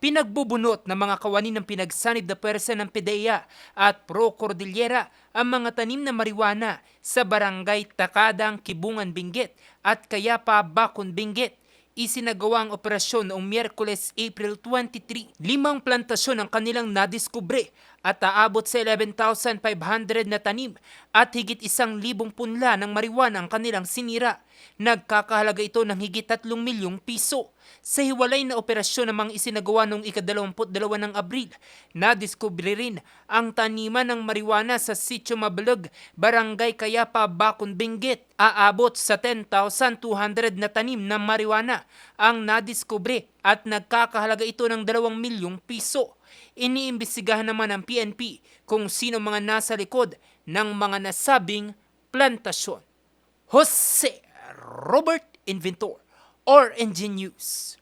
Pinagbubunot ng mga kawani ng pinagsanib na pwersa ng PDEA at Pro Cordillera ang mga tanim na marijuana sa barangay Takadang, Kibungan, Benguet at Kayapa, Bakon, Benguet. Isinagawa ang operasyon noong Miyerkules, April 23. Limang plantasyon ang kanilang nadiskubre at aabot sa 11,500 na tanim at higit isang libong punla ng marijuana ang kanilang sinira. Nagkakahalaga ito ng higit 3 milyong piso. Sa hiwalay na operasyon namang isinagawa noong ika-22 ng Abril, nadiskubre rin ang taniman ng marijuana sa Sitio Mabalog, Barangay Kayapa, Bakon, Benguet. Aabot sa 10,200 na tanim na marijuana ang nadiskubre at nagkakahalaga ito ng 2 milyong piso. Iniimbestigahan naman ng PNP kung sino mga nasa likod ng mga nasabing plantasyon. Jose Robert Inventor, RNG News.